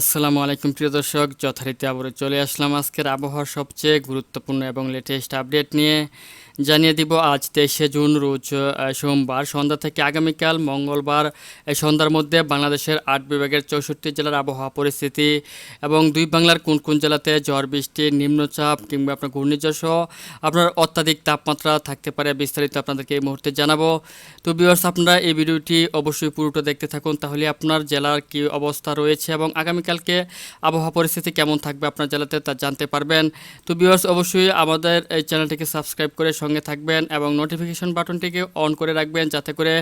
আসসালামু আলাইকুম, প্রিয় দর্শক। যথারীতি আবারও চলে আসলাম আজকের আবহাওয়ার সবচেয়ে গুরুত্বপূর্ণ এবং লেটেস্ট আপডেট নিয়ে। জানিয়ে দিব আজ তেইশে জুন রোজ সোমবার। সন্ধ্যা থেকে আগামীকাল মঙ্গলবার সন্ধ্যার মধ্যে বাংলাদেশের আট বিভাগের চৌষট্টি জেলার আবহাওয়া পরিস্থিতি এবং দুই বাংলার কোন কোন জেলাতে ঝড়, বৃষ্টি, নিম্নচাপ কিংবা আপনার ঘূর্ণিঝড় সহ আপনার অত্যাধিক তাপমাত্রা থাকতে পারে বিস্তারিত আপনাদেরকে এই মুহূর্তে জানাব। তো বিয়ার্স আপনারা এই ভিডিওটি অবশ্যই পুরোটা দেখতে থাকুন, তাহলে আপনার জেলার কী অবস্থা রয়েছে এবং আগামীকালকে আবহাওয়া পরিস্থিতি কেমন থাকবে আপনার জেলাতে তা জানতে পারবেন। তো বিয়ার্স অবশ্যই আমাদের এই চ্যানেলটিকে সাবস্ক্রাইব করে সঙ্গে থাকবেন এবং নোটিফিকেশন বাটনটিকে অন করে রাখবেন যাতে করে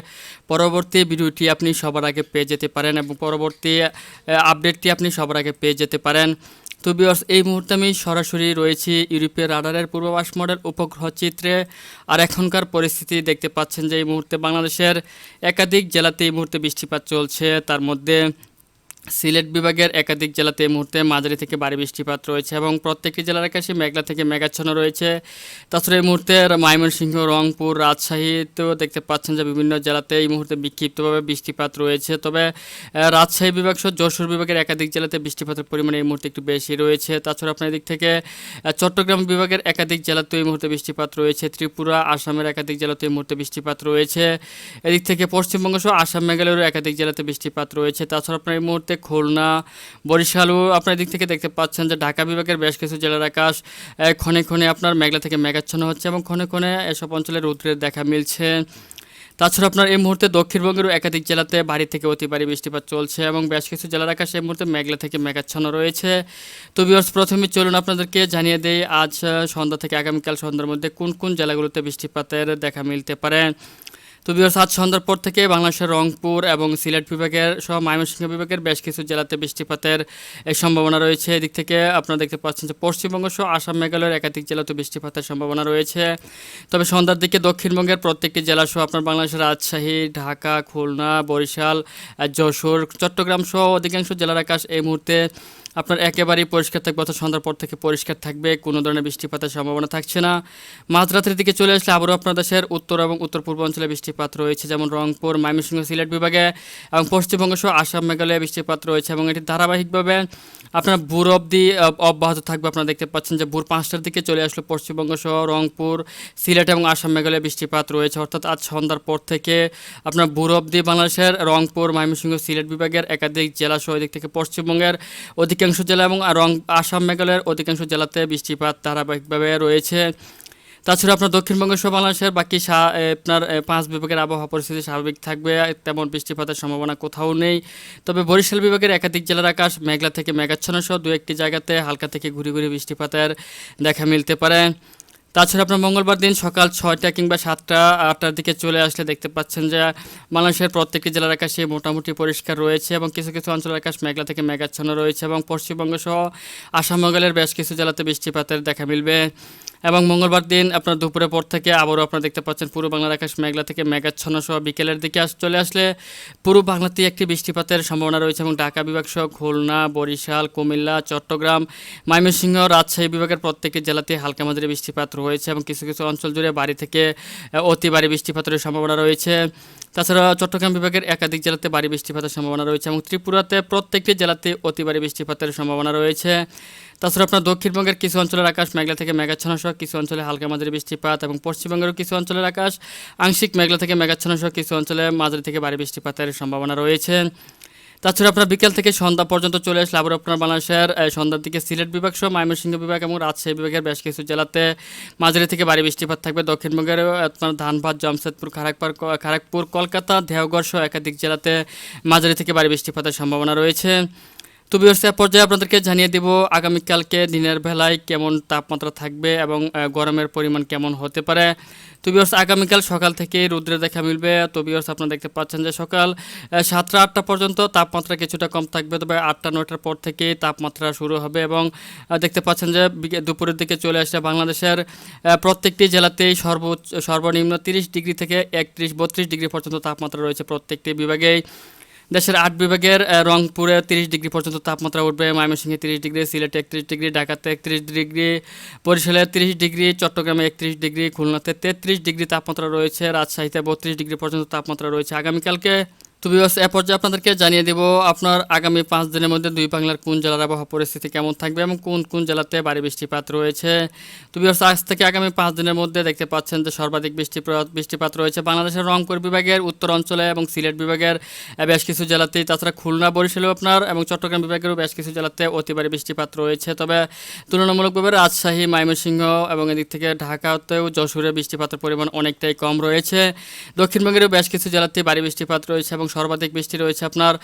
পরবর্তী ভিডিওটি আপনি সবার আগে পেয়ে যেতে পারেন এবং পরবর্তী আপডেটটি আপনি সবার আগে পেয়ে যেতে পারেন। তো বিয়ার্স এই মুহূর্তে আমি সরাসরি রয়েছি ইউরোপীয় রাডারের পূর্বাভাস মডেল উপগ্রহ চিত্রে। আর এখনকার পরিস্থিতি দেখতে পাচ্ছেন যে এই মুহূর্তে বাংলাদেশের একাধিক জেলাতে এই মুহূর্তে বৃষ্টিপাত চলছে। তার মধ্যে সিলেট বিভাগের একাধিক জেলাতে এই মুহূর্তে মাঝারি থেকে ভারী বৃষ্টিপাত রয়েছে এবং প্রত্যেকটি জেলার আকাশে মেঘলা থেকে মেঘাচ্ছন্ন রয়েছে। তাছাড়া এই মুহূর্তে ময়মনসিংহ, রংপুর রাজশাহীতেও দেখতে পাচ্ছেন যে বিভিন্ন জেলাতে এই মুহূর্তে বিক্ষিপ্তভাবে বৃষ্টিপাত রয়েছে। তবে রাজশাহী বিভাগ সহ যশোর বিভাগের একাধিক জেলাতে বৃষ্টিপাতের পরিমাণ এই মুহূর্তে একটু বেশি রয়েছে। তাছাড়া আপনার দিক থেকে চট্টগ্রাম বিভাগের একাধিক জেলাতে এই মুহূর্তে বৃষ্টিপাত রয়েছে। ত্রিপুরা, আসামের একাধিক জেলাতে এই মুহূর্তে বৃষ্টিপাত রয়েছে। এদিক থেকে পশ্চিমবঙ্গ সহ আসাম, মেঘালয়েরও একাধিক জেলাতে বৃষ্টিপাত রয়েছে। তাছাড়া আপনার এই মুহূর্তে খুলনা, বরিশালও আপনার দিক থেকে দেখতে পাচ্ছেন যে ঢাকা বিভাগের বেশ কিছু জেলার আকাশ ক্ষণে ক্ষণে আপনার মেঘলা থেকে মেঘাচ্ছন্ন হচ্ছে এবং ক্ষণে ক্ষণে এসব অঞ্চলে রৌদ্রের দেখা মিলছে। তাছাড়া আপনার এই মুহূর্তে দক্ষিণবঙ্গেরও একাধিক জেলাতে ভারী থেকে অতি ভারী বৃষ্টিপাত চলছে এবং বেশ কিছু জেলার আকাশে এই মুহূর্তে মেঘলা থেকে মেঘাচ্ছন্ন রয়েছে। তো বিয়ার্স প্রথমে চলুন আপনাদেরকে জানিয়ে দেই, আজ সন্ধ্যা থেকে আগামীকাল সন্ধ্যার মধ্যে কোন কোন জেলাগুলোতে বৃষ্টিপাতের দেখা মিলতে পারে। তো বিয়ার্স আজ সন্ধ্যার পর থেকে বাংলাদেশের রংপুর এবং সিলেট বিভাগের সহ ময়মনসিংহ বিভাগের বেশ কিছু জেলাতে বৃষ্টিপাতের সম্ভাবনা রয়েছে। এদিক থেকে আপনারা দেখতে পাচ্ছেন যে পশ্চিমবঙ্গ সহ আসাম, মেঘালয়ের একাধিক জেলাতে বৃষ্টিপাতের সম্ভাবনা রয়েছে। তবে সন্ধ্যার দিকে দক্ষিণবঙ্গের প্রত্যেকটি জেলা সহ আপনার বাংলাদেশের রাজশাহী, ঢাকা, খুলনা, বরিশাল যশোর, চট্টগ্রাম সহ অধিকাংশ জেলার আকাশ এই মুহূর্তে আপনার একেবারেই পরিষ্কার থাকবে অর্থাৎ সন্ধ্যার পর থেকে পরিষ্কার থাকবে, কোনো ধরনের বৃষ্টিপাতের সম্ভাবনা থাকছে না। মাঝরাতের দিকে চলে আসলে আবারও আপনার দেশের উত্তর এবং উত্তর পূর্ব অঞ্চলে বৃষ্টিপাত রয়েছে, যেমন রংপুর, ময়মনসিংহ, সিলেট বিভাগে এবং পশ্চিমবঙ্গ সহ আসাম, মেঘালয়ে বৃষ্টিপাত রয়েছে এবং এটি ধারাবাহিকভাবে আপনার ভোর অবধি অব্যাহত থাকবে। আপনারা দেখতে পাচ্ছেন যে ভোর পাঁচটার দিকে চলে আসলো পশ্চিমবঙ্গ সহ রংপুর, সিলেট এবং আসাম, মেঘালয়ে বৃষ্টিপাত রয়েছে। অর্থাৎ আজ সন্ধ্যার পর থেকে আপনার ভোর অবধি বাংলাদেশের রংপুর, ময়মনসিংহ, সিলেট বিভাগের একাধিক জেলা সহ এদিক থেকে পশ্চিমবঙ্গের অধিকাংশ জেলা এবং রং, আসাম, মেঘালয়ের অধিকাংশ জেলাতে বৃষ্টিপাত ধারাবাহিকভাবে রয়েছে। তাছাড়া আপনার দক্ষিণবঙ্গ সহ বাংলাদেশের বাকি আপনার পাঁচ বিভাগের আবহাওয়া পরিস্থিতি স্বাভাবিক থাকবে, তেমন বৃষ্টিপাতের সম্ভাবনা কোথাও নেই। তবে বরিশাল বিভাগের একাধিক জেলার আকাশ মেঘলা থেকে মেঘাচ্ছন্ন সহ দু একটি জায়গাতে হালকা থেকে ঘুরি ঘুরি বৃষ্টিপাতের দেখা মিলতে পারে। তাছাড়া আপনার মঙ্গলবার দিন সকাল ছয়টা কিংবা সাতটা, আটটার দিকে চলে আসলে দেখতে পাচ্ছেন যে বাংলাদেশের প্রত্যেকটি জেলার আকাশে মোটামুটি পরিষ্কার রয়েছে এবং কিছু কিছু অঞ্চলের আকাশ মেঘলা থেকে মেঘাচ্ছন্ন রয়েছে এবং পশ্চিমবঙ্গ সহ আসাম বেশ কিছু জেলাতে বৃষ্টিপাতের দেখা মিলবে। এবং মঙ্গলবার দিন আপনার দুপুরের পর থেকে আবারও আপনারা দেখতে পাচ্ছেন পুরো বাংলার আকাশ মেঘলা থেকে মেঘাচ্ছন্ন সহ বিকেলের দিকে আস চলে আসলে পুরো বাংলাতে একটি বৃষ্টিপাতের সম্ভাবনা রয়েছে এবং ঢাকা বিভাগ সহ খুলনা, বরিশাল, কুমিল্লা, চট্টগ্রাম, ময়মনসিংহ, রাজশাহী বিভাগের প্রত্যেকটি জেলাতে হালকা মাঝারি বৃষ্টিপাত রয়েছে এবং কিছু কিছু অঞ্চল জুড়ে বাড়ি থেকে অতি ভারী বৃষ্টিপাতের সম্ভাবনা রয়েছে। তাছাড়া চট্টগ্রাম বিভাগের একাধিক জেলাতে ভারী বৃষ্টিপাতের সম্ভাবনা রয়েছে এবং ত্রিপুরাতে প্রত্যেকটি জেলাতে অতি ভারী বৃষ্টিপাতের সম্ভাবনা রয়েছে। তাছাড়া আপনার দক্ষিণবঙ্গের কিছু অঞ্চলের আকাশ মেঘলা থেকে মেঘাচ্ছন্ন সহ, কিছু অঞ্চলে হালকা মাঝারি বৃষ্টিপাত এবং পশ্চিমবঙ্গেরও কিছু অঞ্চলের আকাশ আংশিক মেঘলা থেকে মেঘাচ্ছন্ন সহ, কিছু অঞ্চলে মাঝারি থেকে ভারী বৃষ্টিপাতের সম্ভাবনা রয়েছে। তাছাড়া আপনার বিকেল থেকে সন্ধ্যা পর্যন্ত চলে আসলে আবার আপনার বাংলাদেশের সন্ধ্যার দিকে সিলেট বিভাগ সহ ময়মনসিংহ বিভাগ এবং রাজশাহী বিভাগের বেশ কিছু জেলাতে মাঝারি থেকে ভারী বৃষ্টিপাত থাকবে। দক্ষিণবঙ্গের আপনার ধানবাদ, জামশেদপুর, খারাকপার খারাকপুর, কলকাতা, দেওঘর সহ একাধিক জেলাতে মাঝারি থেকে ভারী বৃষ্টিপাতের সম্ভাবনা রয়েছে। তো বিবর্ষা পর্যায়ে আপনাদেরকে জানিয়ে দেব আগামীকালকে দিনের বেলায় কেমন তাপমাত্রা থাকবে এবং গরমের পরিমাণ কেমন হতে পারে। তো বিবর্ষ আগামীকাল সকাল থেকে রৌদ্রে দেখা মিলবে। তো বিবর্ষ আপনারা দেখতে পাচ্ছেন যে সকাল সাতটা আটটা পর্যন্ত তাপমাত্রা কিছুটা কম থাকবে। তবে আটটা নয়টার পর থেকে তাপমাত্রা শুরু হবে এবং দেখতে পাচ্ছেন যে দুপুরের দিকে চলে আসছে বাংলাদেশের প্রত্যেকটি জেলাতেই সর্বোচ্চ, সর্বনিম্ন তিরিশ ডিগ্রি থেকে একত্রিশ, বত্রিশ ডিগ্রি পর্যন্ত তাপমাত্রা রয়েছে প্রত্যেকটি বিভাগেই। দেশের আট বিভাগের রংপুরে তিরিশ ডিগ্রি পর্যন্ত তাপমাত্রা উঠবে, ময়মনসিংহে তিরিশ ডিগ্রি, সিলেটে একত্রিশ ডিগ্রি, ঢাকাতে একত্রিশ ডিগ্রি, বরিশালে তিরিশ ডিগ্রি, চট্টগ্রামে একত্রিশ ডিগ্রি, খুলনাতে তেত্রিশ ডিগ্রি তাপমাত্রা রয়েছে, রাজশাহীতে বত্রিশ ডিগ্রি পর্যন্ত তাপমাত্রা রয়েছে। আগামীকালকে তো বিবাস এ পর্যায়ে আপনাদেরকে জানিয়ে দেব আপনার আগামী পাঁচ দিনের মধ্যে দুই বাংলার কোন জেলার আবহাওয়া পরিস্থিতি কেমন থাকবে এবং কোন কোন জেলাতে ভারী বৃষ্টিপাত রয়েছে। তো বিবাস আজ থেকে আগামী পাঁচ দিনের মধ্যে দেখতে পাচ্ছেন যে সর্বাধিক বৃষ্টিপাত বৃষ্টিপাত রয়েছে বাংলাদেশের রংপুর বিভাগের উত্তর অঞ্চলে এবং সিলেট বিভাগের। বেশ কিছু জেলাতেই, তাছাড়া খুলনা, বরিশালেও আপনার এবং চট্টগ্রাম বিভাগেরও বেশ কিছু জেলাতে অতি ভারী বৃষ্টিপাত রয়েছে। তবে তুলনামূলকভাবে রাজশাহী, ময়মনসিংহ এবং এদিক থেকে ঢাকাতেও যশোরে বৃষ্টিপাতের পরিমাণ অনেকটাই কম রয়েছে। দক্ষিণবঙ্গেরও বেশ কিছু জেলাতে ভারী বৃষ্টিপাত রয়েছে এবং সর্বাধিক বৃষ্টি রয়েছে আপনার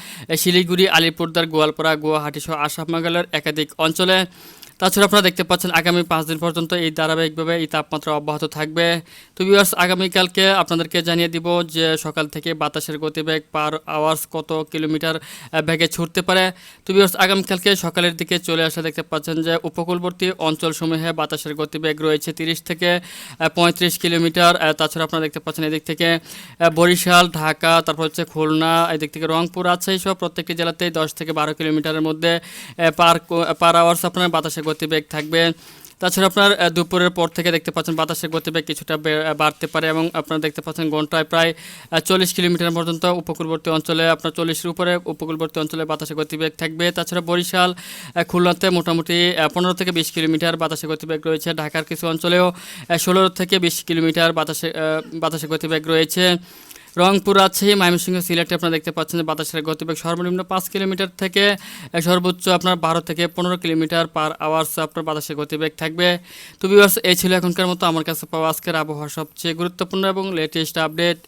শিলিগুড়ি আলিপুরদার গোয়ালপাড়া গুয়াহাটি সহ আসাম মেঘালয়ের একাধিক অঞ্চলে। তাছাড়া আপনারা দেখতে পাচ্ছেন আগামী পাঁচ দিন পর্যন্ত এই ধারাবাহিকভাবে এই তাপমাত্রা অব্যাহত থাকবে। তো ভিউয়ার্স আগামীকালকে আপনাদেরকে জানিয়ে দিব যে সকাল থেকে বাতাসের গতিবেগ পার আওয়ার্স কত কিলোমিটার বেগে ছুটতে পারে। তো ভিউয়ার্স আগামীকালকে সকালের দিকে চলে আসা দেখতে পাচ্ছেন যে উপকূলবর্তী অঞ্চলসমূহে বাতাসের গতিবেগ রয়েছে তিরিশ থেকে পঁয়ত্রিশ কিলোমিটার। তাছাড়া আপনারা দেখতে পাচ্ছেন এদিক থেকে বরিশাল, ঢাকা, তারপর হচ্ছে খুলনা, এদিক থেকে রংপুর আছে সব প্রত্যেকটি জেলাতেই দশ থেকে বারো কিলোমিটারের মধ্যে পার পার আওয়ার্স আপনার বাতাসের গতিবেগ থাকবে। তাছাড়া আপনার দুপুরের পর থেকে দেখতে পাচ্ছেন বাতাসের গতিবেগ কিছুটা বাড়তে পারে এবং আপনারা দেখতে পাচ্ছেন ঘন্টায় প্রায় চল্লিশ কিলোমিটার পর্যন্ত উপকূলবর্তী অঞ্চলে, আপনার চল্লিশের উপরে উপকূলবর্তী অঞ্চলে বাতাসের গতিবেগ থাকবে। তাছাড়া বরিশাল খুলনাতে মোটামুটি পনেরো থেকে বিশ কিলোমিটার বাতাসের গতিবেগ রয়েছে। ঢাকার কিছু অঞ্চলেও ষোলো থেকে বিশ কিলোমিটার বাতাসে বাতাসের গতিবেগ রয়েছে। রংপুর আছে, ময়মনসিংহ সিলেটে আপনারা দেখতে পাচ্ছেন যে বাতাসের গতিবেগ সর্বনিম্ন পাঁচ কিলোমিটার থেকে সর্বোচ্চ আপনার বারো থেকে পনেরো কিলোমিটার পার আওয়ার্স আপনার বাতাসের গতিবেগ থাকবে। তো বিভার্স এই ছিল এখনকার মতো। আমার কাছে পাওয়া আজকের আবহাওয়া সবচেয়ে গুরুত্বপূর্ণ এবং লেটেস্ট আপডেট